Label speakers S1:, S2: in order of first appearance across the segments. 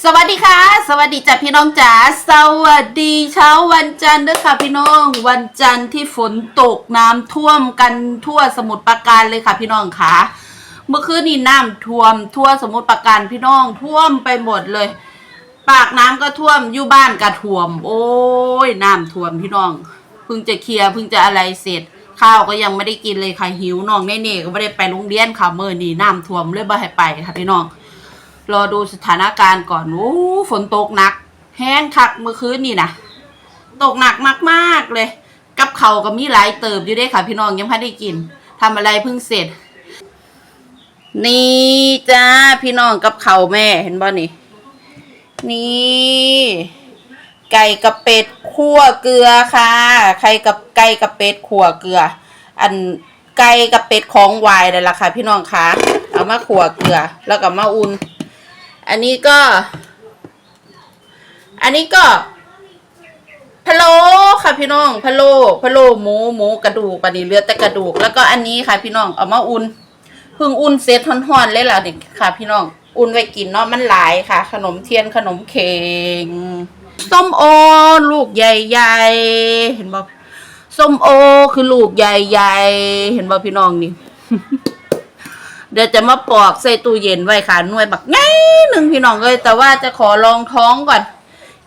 S1: สวัสดีค่ะ สวัสดีจ้ะพี่น้องจ๋าสวัสดีเช้าวันจันทร์ด้วยค่ะพี่น้อง วันจันทร์ที่ฝนตกน้ำท่วมกันทั่วสมุทรปราการเลยค่ะพี่น้องค่ะเมื่อคืนนี้น้ำท่วมทั่วสมุทรปราการพี่น้องท่วมไปหมดเลย ปากน้ำก็ท่วมอยู่บ้านก็ท่วม โอ้ยน้ำท่วมพี่น้องเพิ่งจะเคลียร์เพิ่งจะอะไรเสร็จ ข้าวก็ยังไม่ได้กินเลยค่ะหิวน้องเน่ๆก็ไม่ได้ไปโรงเรียนค่ะเมื่อนี้น้ำท่วมเลยไม่ให้ไปค่ะพี่น้อง รอดูสถานการณ์ก่อนโอ้ฝนตกหนัก แห้งคักเมื่อคืนนี่นะตกหนักมากๆเลย กับเขาก็มีหลายเติบอยู่ด้ค่ะ พี่น้องยังไม่ได้กินทำอะไรเพิ่งเสร็จ นี่จ้าพี่น้องกับเขาแม่เห็นบ่นี่ นี่ ไก่กับเป็ดคั่วเกลือค่ะไข่กับไก่กับเป็ดคั่วเกลือ อันไก่กับเป็ดของวายนั่นแหละค่ะ พี่น้องคะเอามาคั่วเกลือ แล้วก็มาอุ่น อันนี้ก็ อันนี้ก็พะโล้ค่ะพี่น้องพะโล้พะโล้หมูหมูกระดูกปานนี้เลือดแต่กระดูก แล้วก็อันนี้ค่ะพี่น้องเอามาอุ่นเพิ่งอุ่นเสร็จห่อนๆเลยล่ะนี่ค่ะ พี่น้องอุ่นไว้กินเนาะมันหลายค่ะ ขนมเทียนขนมเค้งส้มโอลูกใหญ่ๆเห็นบ่ส้มโอคือลูกใหญ่ๆเห็นบ่พี่น้องนี่ เดี๋ยวจะมาปอกใส่ตู้เย็นไว้ค่ะหน่วยบักไงหนึ่งพี่น้องเลยแต่ว่าจะขอลองท้องก่อน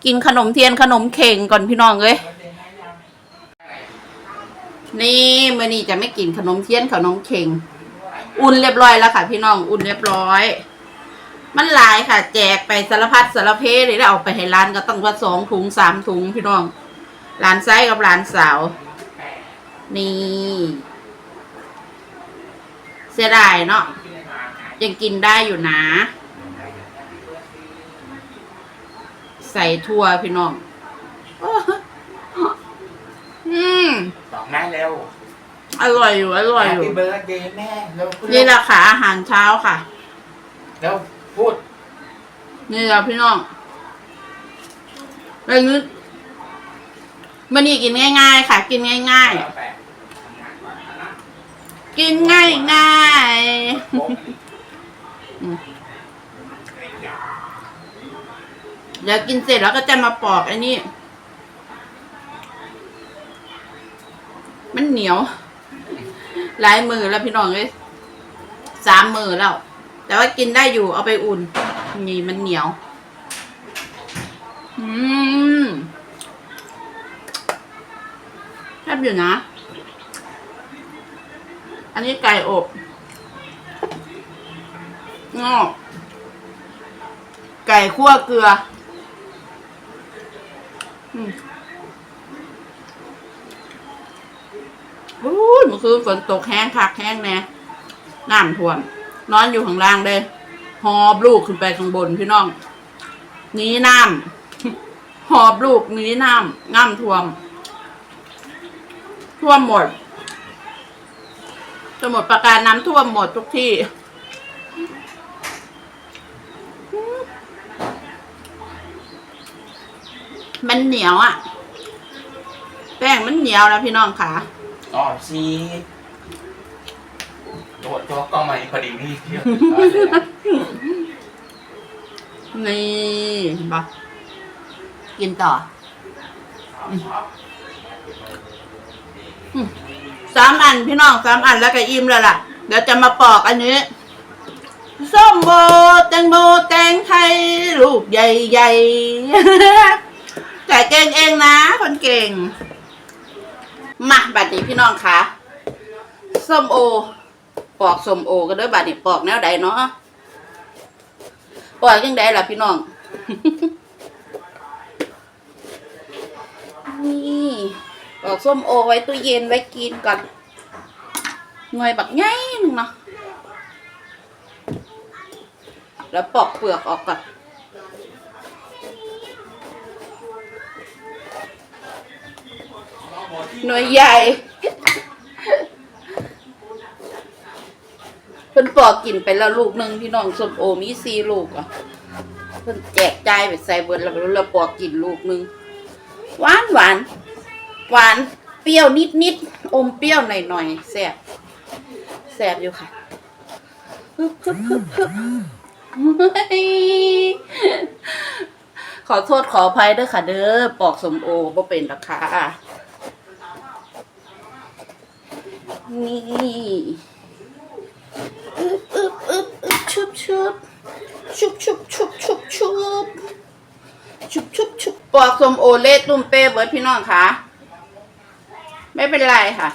S1: กินขนมเทียนขนมเข่งก่อนพี่น้องเลยนี่มื่อนี้จะไม่กินขนมเทียนขนมเข่งอุ่นเรียบร้อยแล้วค่ะ พี่น้องอุ่นเรียบร้อย มันหลายค่ะ แจกไปสารพัดสารเพเลยแล้วเอาไปให้ร้านก็ต้องว่าสองถุงสามถุงพี่น้องร้านไซส์กับร้านสาว นี่ เสียดายเนาะยังกินได้อยู่นะ ใส่ทั่วพี่น้องอืม
S2: ตอบได้เร็ว
S1: อร่อยอยู่อร่อยอยู่
S2: Happy birthday แม่เร็วพูด
S1: นี่แหละค่ะอาหารเช้าค่ะ
S2: เร็วพูด
S1: นี่แหละพี่น้องอะไรนี้มันนี่กินง่าย ๆ ค่ะ กินง่าย ๆ กินง่ายง่ายๆอืมเดี๋ยวกินเสร็จแล้วก็จะมาปอกไอ้นี่มันเหนียว หลายมือแล้วพี่น้องเลยสามมือแล้ว แต่ว่ากินได้อยู่เอาไปอุ่น นี่มันเหนียว อืมแทบอยู่นะ อันนี้ไก่อบงอกไก่คั่วเกลืออืมโอ้เมื่อคืนฝนตกแห้งคักแห้งแน่น้ำท่วม นอนอยู่ข้างล่างเลยหอบลูกขึ้นไปข้างบนพี่น้องหนีน้ำหอบลูกหนีน้ำน้ำท่วม ท่วมหมด สมุดประการน้ำท่วมหมดทุกที่ มันเหนียวอะ่ะ แป้งมันเหนียวแล้วพี่น้องค่ะ
S2: อ๋อซีตัวตัวกล้องมาพอดีนี่เที่ยว
S1: นี่เห็นปะกินต่ออืมอืม สามอันพี่น้องสามอันแล้วก็อิ่มแล้วล่ะ เดี๋ยวจะมาปอกอันนี้ส้มโอแตงโมแตงไทยลูกใหญ่ๆแต่เก่งเองนะ คนเก่ง มาบัดนี้พี่น้องคะส้มโอ ปอกส้มโอกันด้วยบัดนี้ปอกแนวใดเนาะปอยยังไดล่ะพี่น้อง นี่ ปอกส้มโอไว้ตู้เย็นไว้กินก่อนหน่วยบักง่ายหนึ่งเนาะแล้วปอกเปลือกออกก่อนหน่วยใหญ่เพิ่นปอกกินไปแล้วลูกหนึ่งพี่น้องส้มโอมีสี่ลูกอะเพิ่นแจกจ่ายไปใส่เบิดแล้วเราปอกกินลูกหนึ่งหวานหวาน หวานเปรี้ยวนิดนิดอมเปรี้ยวหน่อยหน่อยแซ่บแซ่บอยู่ค่ะฮึบฮึบฮึบฮึบขอโทษขออภัยด้วยค่ะ เด้อปอกสมโอบ่เป็นราคานี่อึบอึบอึบอึบชุบชุบชุบชุบชุบชุบชุบชุบชุบชุบปอกสมโอเละตุ้มเป้เบิร์ดพี่น้องค่ะ ไม่เป็นไรค่ะ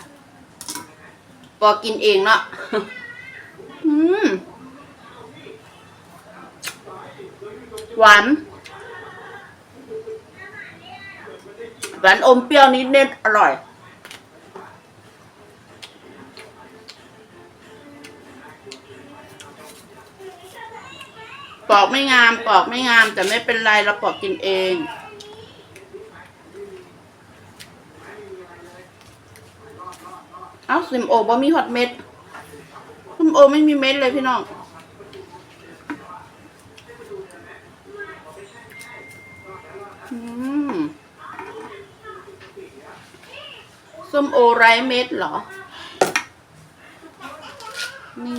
S1: ปอกกินเองเนาะอืมหวานหวานอมเปรี้ยวนิดนิดๆอร่อยปอกไม่งามปอกไม่งาม แต่ไม่เป็นไรเราปอกกินเอง เอ้าซิมโอบ่มีฮอตเม็ดซิมโอไม่มีเม็ดเลยพี่น้องส้มโอไร้เม็ดเหรอ นี่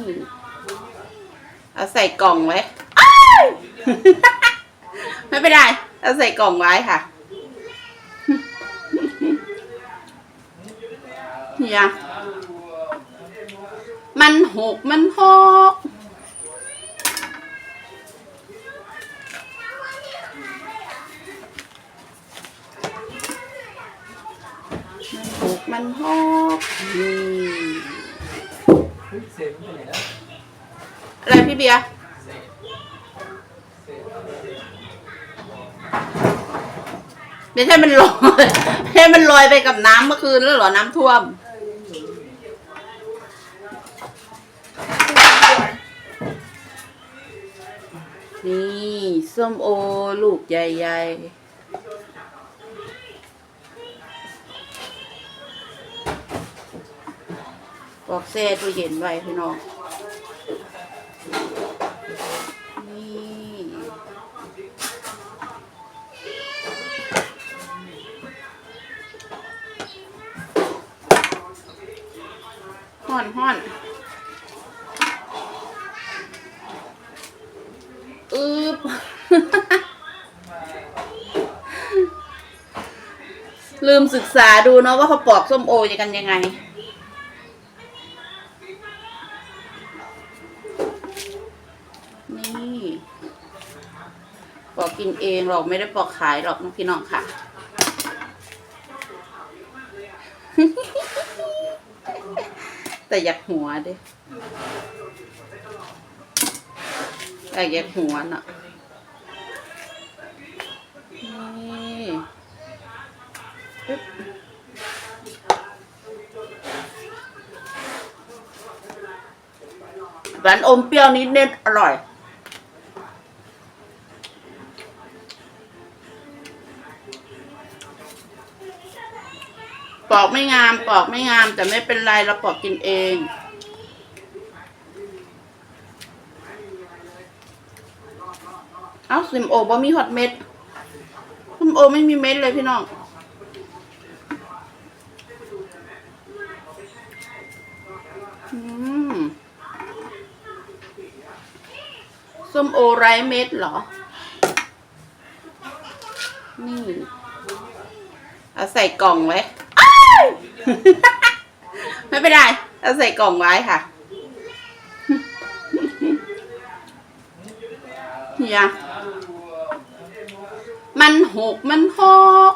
S1: เอาใส่กล่องไว้ ไม่เป็นไร เอาใส่กล่องไว้ค่ะ เนี่ยมันหกมันหกมันหกมันหกนี่อะไรพี่เบียร์ไม่ใช่มันลอยให้มันลอยไปกับน้ำเมื่อคืนแล้วเหรอ น้ำท่วม นี่ส้มโอลูกใหญ่ๆบอกแซ่ตู้เย็นไว้พี่น้องนี่ห่อนห่อนอึบ ลืมศึกษาดูเนาะว่าเขาปอกส้มโอจะกันยังไง นี่ปอกกินเองหรอกไม่ได้ปอกขายหรอกนะพี่น้องค่ะแต่อยากหัวดิแต่อยากหัวน่ะ นี่ปึ๊บ หวานอมเปรี้ยวนิดนิดอร่อยปอกไม่งามปอกไม่งาม แต่ไม่เป็นไรเราปอกกินเอง เอ้าซิมโอบ่มีฮอตเม็ดซิมโอไม่มีเม็ดเลยพี่น้อง อืม ส้มโอไร้เม็ดเหรอ นี่ เอาใส่กล่องไว้อ้ายไม่เป็นไร เอาใส่กล่องไว้ค่ะเนี่ยมันหกมันหก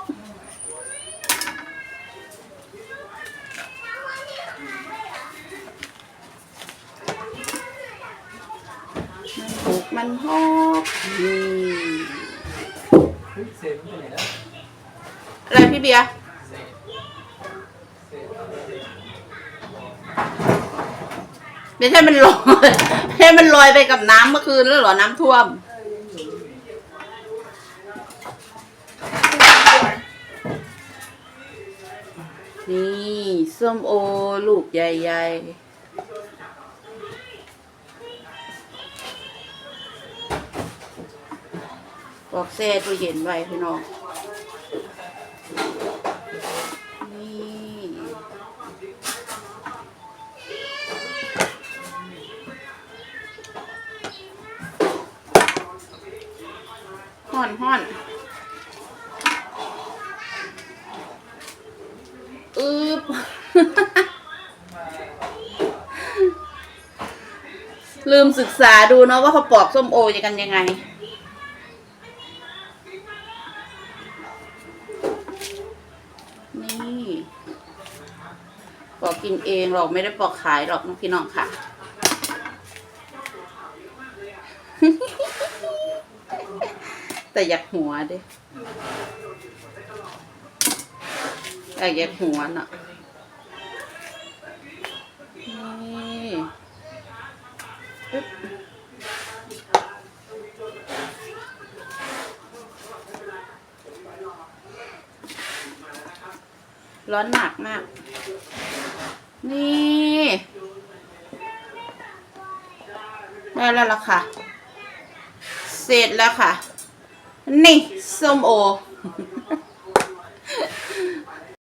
S1: มันหก มันหกนี่
S2: เฮ้ยเซฟมันไปไหนแล้ว
S1: อะไรพี่เบียร์
S2: เซฟเซฟ
S1: ไม่ใช่มันลอยให้มันลอยไปกับน้ำเมื่อคืนแล้วเหรอน้ำท่วม นี่ส้มโอลูกใหญ่ๆบอกแซ่ตู้เย็นไว้พี่น้อง อนห้อนอืบลืมศึกษาดูเนาะว่าเขาปอกส้มโอจะกันยังไง นี่ปอกกินเองหรอกไม่ได้ปอกขายหรอกน้องพี่น้องค่ะ แต่อยากหัวด้แต่อยากหัวน่ะนี่ร้อนหนักมาก นี่ได้แล้วล่ะค่ะ เสร็จแล้วค่ะ นี่ส้มโอ